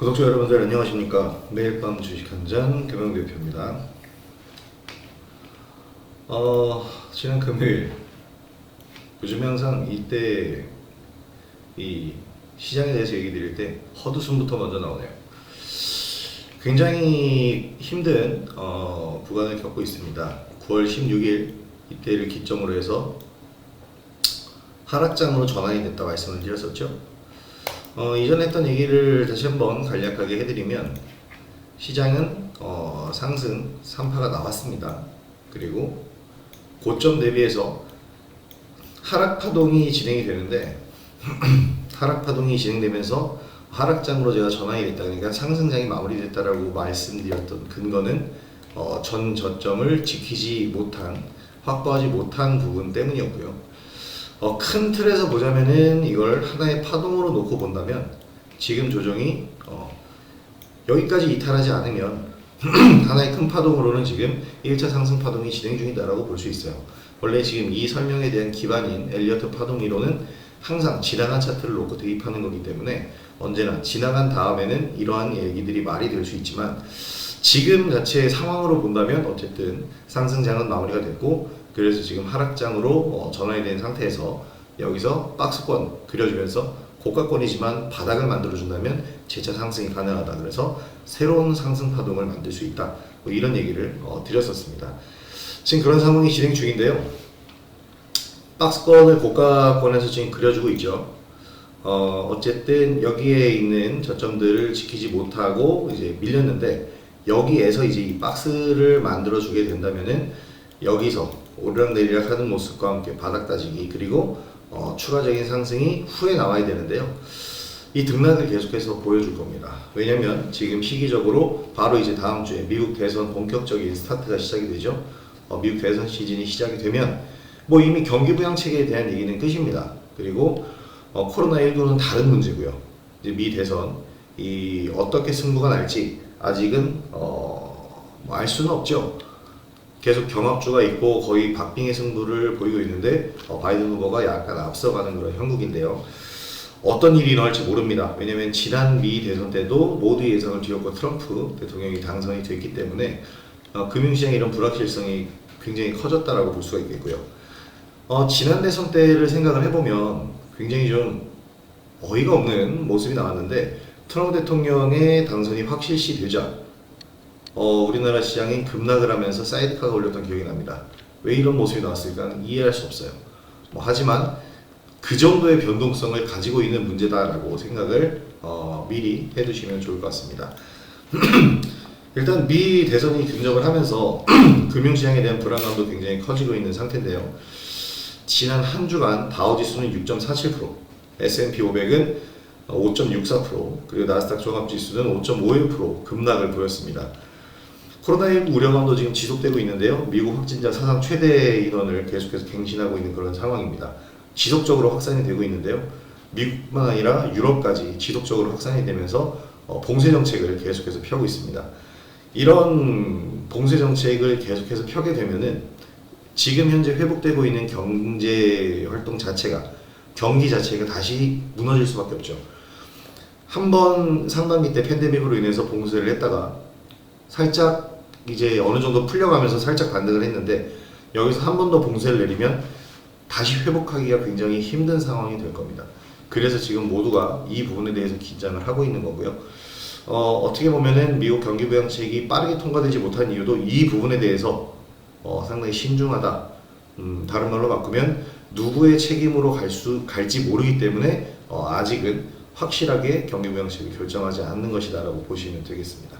구독자 여러분들 안녕하십니까? 매일 밤 주식 한잔 금융대표입니다. 어 지난 금요일 요즘 항상 이때 이 시장에 대해서 얘기 드릴 때 헛웃음부터 먼저 나오네요. 굉장히 힘든 어, 구간을 겪고 있습니다. 9월 16일 이때를 기점으로 해서 하락장으로 전환이 됐다 말씀을 드렸었죠 어, 이전에 했던 얘기를 다시 한번 간략하게 해드리면 시장은 어, 상승 3파가 나왔습니다. 그리고 고점 대비해서 하락 파동이 진행이 되는데 하락 파동이 진행되면서 하락장으로 제가 전환이 됐다 그러니까 상승장이 마무리됐다라고 말씀드렸던 근거는 어, 전 저점을 지키지 못한 확보하지 못한 부분 때문이었고요. 어, 큰 틀에서 보자면은 이걸 하나의 파동으로 놓고 본다면 지금 조정이 어, 여기까지 이탈하지 않으면 하나의 큰 파동으로는 지금 1차 상승 파동이 진행 중이다라고 볼 수 있어요. 원래 지금 이 설명에 대한 기반인 엘리어트 파동 이론은 항상 지나간 차트를 놓고 대입하는 거기 때문에 언제나 지나간 다음에는 이러한 얘기들이 말이 될 수 있지만 지금 자체의 상황으로 본다면 어쨌든 상승장은 마무리가 됐고 그래서 지금 하락장으로 어, 전환이 된 상태에서 여기서 박스권 그려주면서 고가권이지만 바닥을 만들어준다면 재차 상승이 가능하다. 그래서 새로운 상승 파동을 만들 수 있다. 뭐 이런 얘기를 어, 드렸었습니다. 지금 그런 상황이 진행 중인데요. 박스권을 고가권에서 지금 그려주고 있죠. 어, 어쨌든 여기에 있는 저점들을 지키지 못하고 이제 밀렸는데 여기에서 이제 이 박스를 만들어 주게 된다면은 여기서 오르락내리락 하는 모습과 함께 바닥 따지기 그리고 어, 추가적인 상승이 후에 나와야 되는데요. 이 등락을 계속해서 보여줄 겁니다. 왜냐면 지금 시기적으로 바로 이제 다음 주에 미국 대선 본격적인 스타트가 시작이 되죠. 어, 미국 대선 시즌이 시작이 되면 뭐 이미 경기 부양 체계에 대한 얘기는 끝입니다. 그리고 어, 코로나19는 다른 문제고요. 이제 미 대선 이 어떻게 승부가 날지 아직은 어, 뭐 알 수는 없죠. 계속 경합주가 있고 거의 박빙의 승부를 보이고 있는데 어, 바이든 후보가 약간 앞서가는 그런 형국인데요. 어떤 일이 일어날지 모릅니다. 왜냐하면 지난 미 대선 때도 모두 예상을 뒤엎고 트럼프 대통령이 당선이 됐기 때문에 어, 금융시장의 이런 불확실성이 굉장히 커졌다라고 볼 수가 있겠고요. 어, 지난 대선 때를 생각을 해보면 굉장히 좀 어이가 없는 모습이 나왔는데 트럼프 대통령의 당선이 확실시 되자 어, 우리나라 시장이 급락을 하면서 사이드카가 올렸던 기억이 납니다. 왜 이런 모습이 나왔을까 이해할 수 없어요. 뭐 하지만 그 정도의 변동성을 가지고 있는 문제다라고 생각을 어, 미리 해두시면 좋을 것 같습니다. 일단 미 대선이 근접을 하면서 금융시장에 대한 불안감도 굉장히 커지고 있는 상태인데요. 지난 한 주간 다우지수는 6.47%, S&P 500은 5.64%, 그리고 나스닥 종합지수는 5.51% 급락을 보였습니다. 코로나19 우려감도 지금 지속되고 있는데요. 미국 확진자 사상 최대 인원을 계속해서 갱신하고 있는 그런 상황입니다. 지속적으로 확산이 되고 있는데요. 미국뿐만 아니라 유럽까지 지속적으로 확산이 되면서 어, 봉쇄 정책을 계속해서 펴고 있습니다. 이런 봉쇄 정책을 계속해서 펴게 되면은 지금 현재 회복되고 있는 경제 활동 자체가 경기 자체가 다시 무너질 수밖에 없죠. 한 번 상반기 때 팬데믹으로 인해서 봉쇄를 했다가 살짝 이제 어느 정도 풀려가면서 살짝 반등을 했는데 여기서 한 번 더 봉쇄를 내리면 다시 회복하기가 굉장히 힘든 상황이 될 겁니다. 그래서 지금 모두가 이 부분에 대해서 긴장을 하고 있는 거고요. 어, 어떻게 보면은 미국 경기 부양책이 빠르게 통과되지 못한 이유도 이 부분에 대해서 어, 상당히 신중하다. 음, 다른 말로 바꾸면 누구의 책임으로 갈 수, 갈지 모르기 때문에 어, 아직은 확실하게 경기 부양책을 결정하지 않는 것이다라고 보시면 되겠습니다.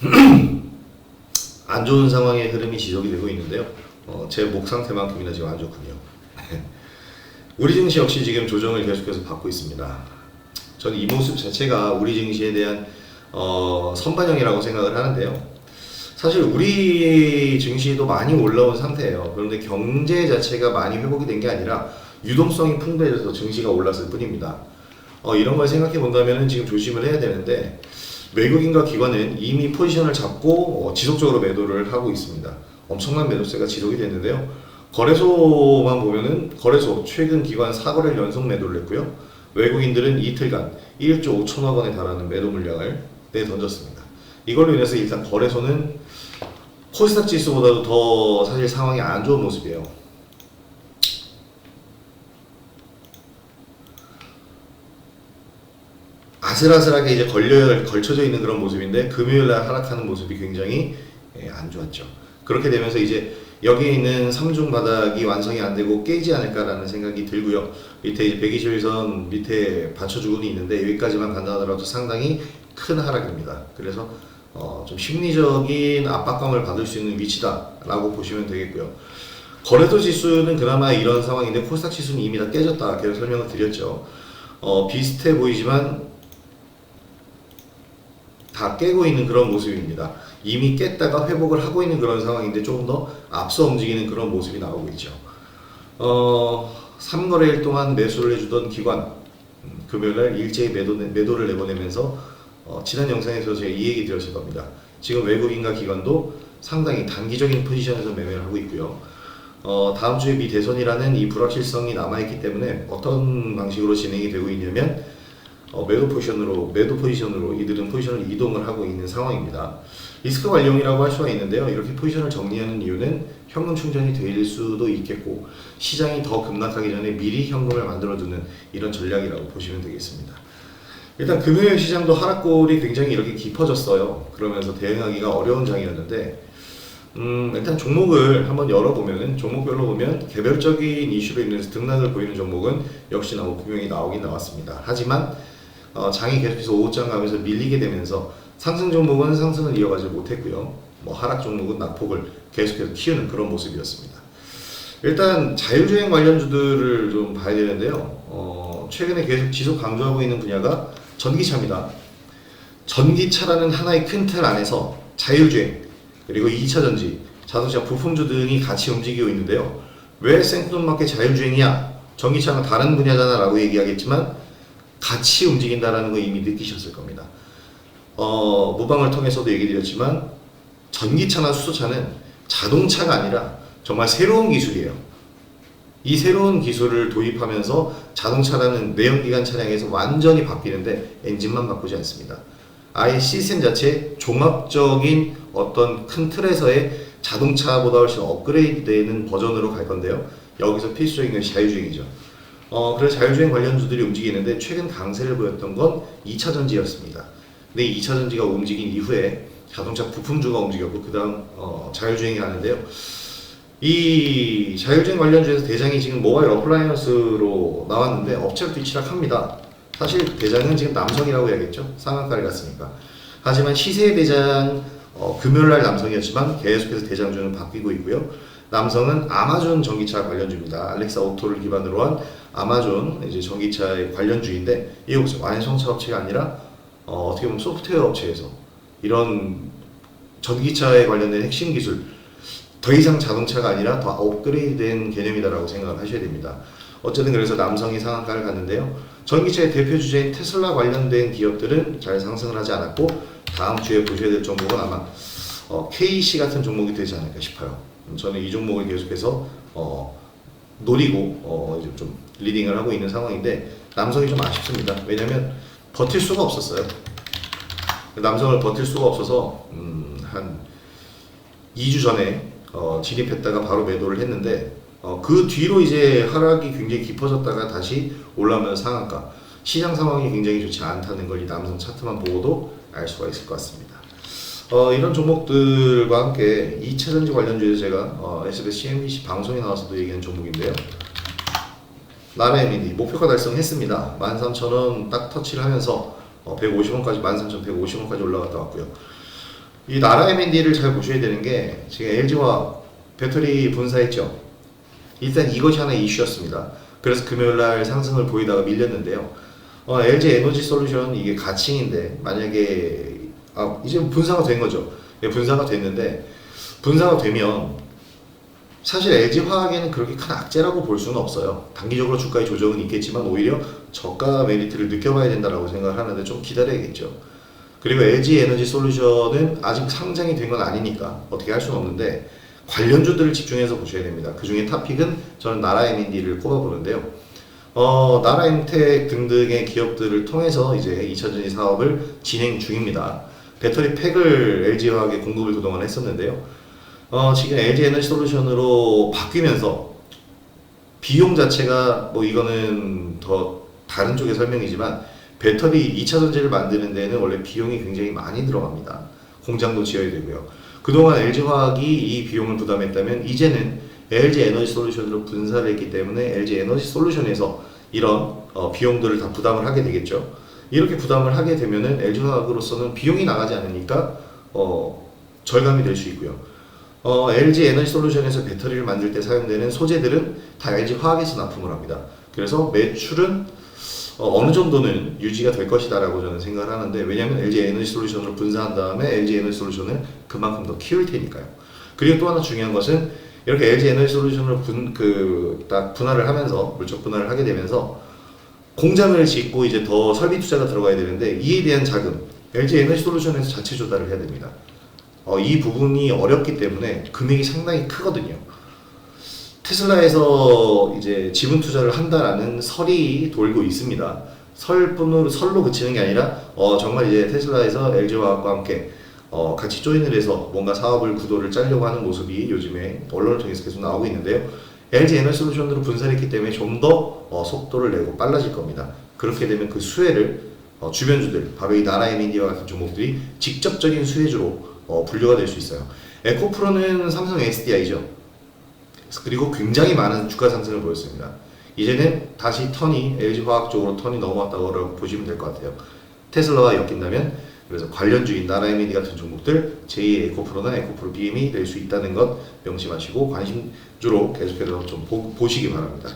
안 좋은 상황의 흐름이 지속이 되고 있는데요. 어, 제 목 상태만큼이나 지금 안 좋군요. 우리 증시 역시 지금 조정을 계속해서 받고 있습니다. 저는 이 모습 자체가 우리 증시에 대한 어, 선반영이라고 생각을 하는데요. 사실 우리 증시도 많이 올라온 상태예요. 그런데 경제 자체가 많이 회복이 된 게 아니라 유동성이 풍부해져서 증시가 올랐을 뿐입니다. 어, 이런 걸 생각해 본다면 지금 조심을 해야 되는데 외국인과 기관은 이미 포지션을 잡고 어, 지속적으로 매도를 하고 있습니다. 엄청난 매도세가 지속이 됐는데요. 거래소만 보면은 거래소 최근 기관 4거래를 연속 매도를 했고요. 외국인들은 이틀간 1조 5천억 원에 달하는 매도 물량을 내던졌습니다. 이걸로 인해서 일단 거래소는 코스닥 지수보다도 더 사실 상황이 안 좋은 모습이에요. 아슬아슬하게 이제 걸려 걸쳐져 있는 그런 모습인데 금요일 날 하락하는 모습이 굉장히 예, 안 좋았죠. 그렇게 되면서 이제 여기에 있는 삼중 바닥이 완성이 안 되고 깨지 않을까라는 생각이 들고요. 밑에 이제 121선 밑에 받쳐주고는 있는데 여기까지만 간다 하더라도 상당히 큰 하락입니다. 그래서 어, 좀 심리적인 압박감을 받을 수 있는 위치다라고 보시면 되겠고요. 거래소 지수는 그나마 이런 상황인데 코스닥 지수는 이미 다 깨졌다 계속 설명을 드렸죠. 어, 비슷해 보이지만 다 깨고 있는 그런 모습입니다. 이미 깼다가 회복을 하고 있는 그런 상황인데 조금 더 앞서 움직이는 그런 모습이 나오고 있죠. 어, 3거래일 동안 매수를 해주던 기관 음, 금요일날 일제히 매도, 매도를 내보내면서 어, 지난 영상에서 제가 이 얘기 드렸을 겁니다. 지금 외국인과 기관도 상당히 단기적인 포지션에서 매매를 하고 있고요. 어, 다음 주에 미 대선이라는 이 불확실성이 남아있기 때문에 어떤 방식으로 진행이 되고 있냐면 어, 매도 포지션으로 매도 포지션으로 이들은 포지션을 이동을 하고 있는 상황입니다. 리스크 관리용이라고 할 수가 있는데요. 이렇게 포지션을 정리하는 이유는 현금 충전이 될 수도 있겠고 시장이 더 급락하기 전에 미리 현금을 만들어두는 이런 전략이라고 보시면 되겠습니다. 일단 금요일 시장도 하락골이 굉장히 이렇게 깊어졌어요. 그러면서 대응하기가 어려운 장이었는데 음, 일단 종목을 한번 열어보면은 종목별로 보면 개별적인 이슈로 인해서 등락을 보이는 종목은 역시나 뭐 분명히 나오긴 나왔습니다. 하지만 어, 장이 계속해서 오후장 가면서 밀리게 되면서 상승 종목은 상승을 이어가지 못했고요. 뭐 하락 종목은 낙폭을 계속해서 키우는 그런 모습이었습니다. 일단 자율주행 관련주들을 좀 봐야 되는데요. 어, 최근에 계속 지속 강조하고 있는 분야가 전기차입니다. 전기차라는 하나의 큰 틀 안에서 자율주행 그리고 2차 전지, 자동차 부품주 등이 같이 움직이고 있는데요. 왜 생뚱맞게 자율주행이야? 전기차는 다른 분야잖아 라고 얘기하겠지만 같이 움직인다라는 거 이미 느끼셨을 겁니다. 어, 무방을 통해서도 얘기 드렸지만 전기차나 수소차는 자동차가 아니라 정말 새로운 기술이에요. 이 새로운 기술을 도입하면서 자동차라는 내연기관 차량에서 완전히 바뀌는데 엔진만 바꾸지 않습니다. 아예 시스템 자체 종합적인 어떤 큰 틀에서의 자동차보다 훨씬 업그레이드 되는 버전으로 갈 건데요. 여기서 필수적인 건 자율주행이죠. 어, 그래서 자율주행 관련주들이 움직이는데 최근 강세를 보였던 건 2차 전지였습니다. 근데 2차 전지가 움직인 이후에 자동차 부품주가 움직였고 그 다음 어, 자율주행이 하는데요. 이 자율주행 관련주에서 대장이 지금 모바일 어플라이언스로 나왔는데 업체로 뒤치락합니다. 사실 대장은 지금 남성이라고 해야겠죠. 상한가를 갔으니까. 하지만 시세의 대장 어, 금요일날 남성이었지만 계속해서 대장주는 바뀌고 있고요. 남성은 아마존 전기차 관련주입니다. 알렉사 오토를 기반으로 한 아마존 이제 전기차의 관련주인데 이거 보세요. 완성 차 업체가 아니라 어, 어떻게 보면 소프트웨어 업체에서 이런 전기차에 관련된 핵심 기술 더 이상 자동차가 아니라 더 업그레이드된 개념이다라고 생각을 하셔야 됩니다. 어쨌든 그래서 남성이 상한가를 갔는데요. 전기차의 대표 주제인 테슬라 관련된 기업들은 잘 상승을 하지 않았고 다음 주에 보셔야 될 종목은 아마 어, KC 같은 종목이 되지 않을까 싶어요. 음, 저는 이 종목을 계속해서 어, 노리고 어, 이제 좀 리딩을 하고 있는 상황인데 남성이 좀 아쉽습니다. 왜냐하면 버틸 수가 없었어요. 남성을 버틸 수가 없어서 음, 한 2주 전에 어, 진입했다가 바로 매도를 했는데 어, 그 뒤로 이제 하락이 굉장히 깊어졌다가 다시 올라오면 상한가 시장 상황이 굉장히 좋지 않다는 걸 이 남성 차트만 보고도 알 수가 있을 것 같습니다. 어, 이런 종목들과 함께 2차 전지 관련주에서 제가 어, SBS CNBC 방송에 나와서도 얘기한 종목인데요. 나라 에미디 목표가 달성했습니다. 13,000원 딱 터치를 하면서 어, 150원까지 13,150원까지 올라갔다 왔고요. 이 나라 M&D를 잘 보셔야 되는 게 지금 LG와 배터리 분사했죠. 일단 이것이 하나의 이슈였습니다. 그래서 금요일날 상승을 보이다가 밀렸는데요. 어, LG 에너지 솔루션 이게 가칭인데 만약에 아, 이제 분사가 된 거죠. 예, 분사가 됐는데 분사가 되면 사실 LG 화학에는 그렇게 큰 악재라고 볼 수는 없어요. 단기적으로 주가의 조정은 있겠지만 오히려 저가 메리트를 느껴봐야 된다라고 생각을 하는데 좀 기다려야겠죠. 그리고 LG 에너지 솔루션은 아직 상장이 된 건 아니니까 어떻게 할 수는 없는데 관련주들을 집중해서 보셔야 됩니다. 그 중에 탑픽은 저는 나라 M&D를 꼽아보는데요. 어, 나라임텍 등등의 기업들을 통해서 이제 2차전지 사업을 진행 중입니다. 배터리 팩을 LG화학에 공급을 그동안 했었는데요. 어, 지금 LG 에너지 솔루션으로 바뀌면서 비용 자체가 뭐 이거는 더 다른 쪽의 설명이지만 배터리 2차 전지를 만드는 데는 원래 비용이 굉장히 많이 들어갑니다. 공장도 지어야 되고요. 그동안 LG화학이 이 비용을 부담했다면 이제는 LG 에너지 솔루션으로 분사를 했기 때문에 LG 에너지 솔루션에서 이런 어, 비용들을 다 부담을 하게 되겠죠. 이렇게 부담을 하게 되면은 LG화학으로서는 비용이 나가지 않으니까 어, 절감이 될 수 있고요. 어, LG 에너지 솔루션에서 배터리를 만들 때 사용되는 소재들은 다 LG 화학에서 납품을 합니다. 그래서 매출은 어, 느 정도는 유지가 될 것이다라고 저는 생각을 하는데 왜냐하면 LG 에너지 솔루션으로 분사한 다음에 LG 에너지 솔루션을 그만큼 더 키울 테니까요. 그리고 또 하나 중요한 것은 이렇게 LG 에너지 솔루션으로 분, 그, 딱 분할을 하면서 물적 분할을 하게 되면서 공장을 짓고 이제 더 설비 투자가 들어가야 되는데 이에 대한 자금 LG 에너지 솔루션에서 자체 조달을 해야 됩니다. 어, 이 부분이 어렵기 때문에 금액이 상당히 크거든요. 테슬라에서 이제 지분 투자를 한다라는 설이 돌고 있습니다. 설뿐으로 설로 그치는 게 아니라 어, 정말 이제 테슬라에서 LG화학과 함께 어, 같이 조인을 해서 뭔가 사업을 구도를 짜려고 하는 모습이 요즘에 언론을 통해서 계속 나오고 있는데요. LG 에너지 솔루션으로 분산했기 때문에 좀더 어, 속도를 내고 빨라질 겁니다. 그렇게 되면 그 수혜를 어, 주변주들, 바로 이 나라에미디와 같은 종목들이 직접적인 수혜주로 어, 분류가 될 수 있어요. 에코프로는 삼성 SDI죠. 그리고 굉장히 많은 주가 상승을 보였습니다. 이제는 다시 턴이 LG 화학 쪽으로 턴이 넘어왔다고 보시면 될 것 같아요. 테슬라와 엮인다면 그래서 관련주인 나라에미디 같은 종목들 제2 에코프로나 에코프로 BM이 될 수 있다는 것 명심하시고 관심주로 계속해서 좀 보, 보시기 바랍니다.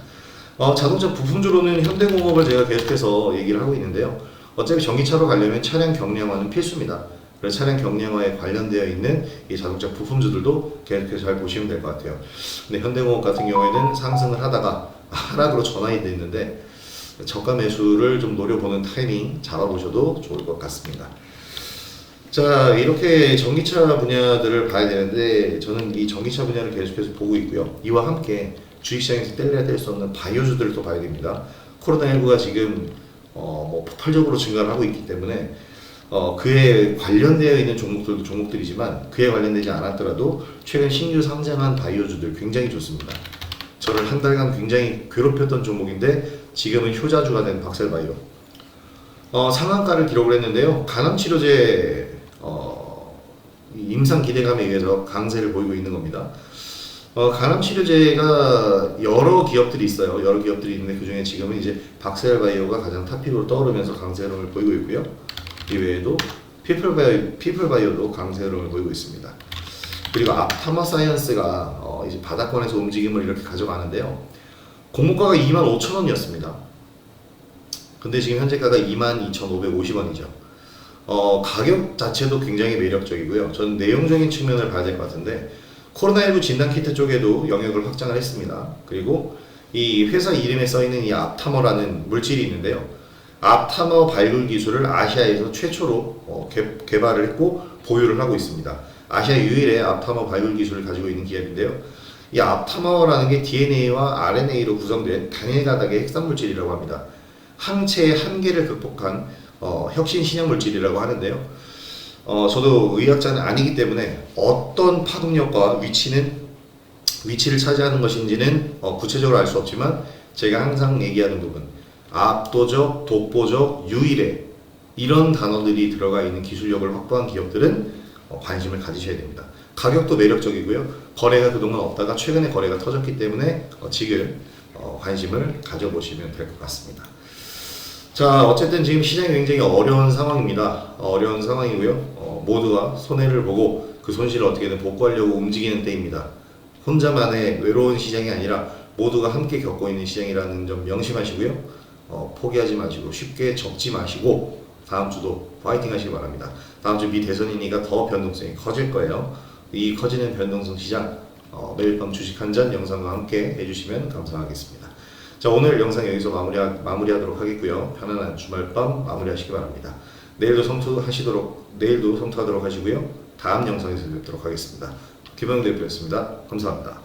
어, 자동차 부품주로는 현대공업을 제가 계속해서 얘기를 하고 있는데요. 어차피 전기차로 가려면 차량 경량화는 필수입니다. 그래서 차량 경량화에 관련되어 있는 이 자동차 부품주들도 계속해서 잘 보시면 될 것 같아요. 근데 현대공업 같은 경우에는 상승을 하다가 하락으로 전환이 됐는데 저가 매수를 좀 노려보는 타이밍 잡아보셔도 좋을 것 같습니다. 자 이렇게 전기차 분야들을 봐야 되는데 저는 이 전기차 분야를 계속해서 보고 있고요. 이와 함께 주식시장에서 뗄래야 뗄 수 없는 바이오주들을 또 봐야 됩니다. 코로나19가 지금 어, 뭐 폭발적으로 증가를 하고 있기 때문에 어, 그에 관련되어 있는 종목들도 종목들이지만 그에 관련되지 않았더라도 최근 신규 상장한 바이오주들 굉장히 좋습니다. 저를 한 달간 굉장히 괴롭혔던 종목인데 지금은 효자주가 된 박셀바이오. 어, 상한가를 기록을 했는데요. 간암 치료제 어, 이 임상 기대감에 의해서 강세를 보이고 있는 겁니다. 어, 간암 치료제가 여러 기업들이 있어요. 여러 기업들이 있는데 그 중에 지금은 이제 박셀 바이오가 가장 탑픽으로 떠오르면서 강세 흐름을 보이고 있고요. 이외에도 피플 바이오, 피플 바이오도 강세 흐름을 보이고 있습니다. 그리고 앞타마 사이언스가 어, 이제 바닥권에서 움직임을 이렇게 가져가는데요. 공모가가 25,000원이었습니다. 근데 지금 현재가가 22,550원이죠. 어, 가격 자체도 굉장히 매력적이고요. 저는 내용적인 측면을 봐야 될 것 같은데 코로나19 진단 키트 쪽에도 영역을 확장을 했습니다. 그리고 이 회사 이름에 써 있는 이 앞타머라는 물질이 있는데요. 앞타머 발굴 기술을 아시아에서 최초로 어, 개, 개발을 했고 보유를 하고 있습니다. 아시아 유일의 앞타머 발굴 기술을 가지고 있는 기업인데요. 이 앞타머라는 게 DNA와 RNA로 구성된 단일 가닥의 핵산 물질이라고 합니다. 항체의 한계를 극복한 어, 혁신 신약 물질이라고 하는데요. 어, 저도 의학자는 아니기 때문에 어떤 파동력과 위치는 위치를 차지하는 것인지는 어, 구체적으로 알 수 없지만 제가 항상 얘기하는 부분 압도적, 독보적, 유일의 이런 단어들이 들어가 있는 기술력을 확보한 기업들은 어, 관심을 가지셔야 됩니다. 가격도 매력적이고요. 거래가 그동안 없다가 최근에 거래가 터졌기 때문에 어, 지금 어, 관심을 가져보시면 될 것 같습니다. 자, 어쨌든 지금 시장이 굉장히 어려운 상황입니다. 어, 어려운 상황이고요. 어, 모두가 손해를 보고 그 손실을 어떻게든 복구하려고 움직이는 때입니다. 혼자만의 외로운 시장이 아니라 모두가 함께 겪고 있는 시장이라는 점 명심하시고요. 어, 포기하지 마시고 쉽게 접지 마시고 다음 주도 파이팅 하시기 바랍니다. 다음 주 미 대선이니까 더 변동성이 커질 거예요. 이 커지는 변동성 시장 어, 매일 밤 주식 한 잔 영상과 함께 해주시면 감사하겠습니다. 자 오늘 영상 여기서 마무리 마무리하도록 하겠고요. 편안한 주말 밤 마무리하시기 바랍니다. 내일도 성투하시도록 내일도 성투하도록 하시고요. 다음 영상에서 뵙도록 하겠습니다. 김영대 대표였습니다. 감사합니다.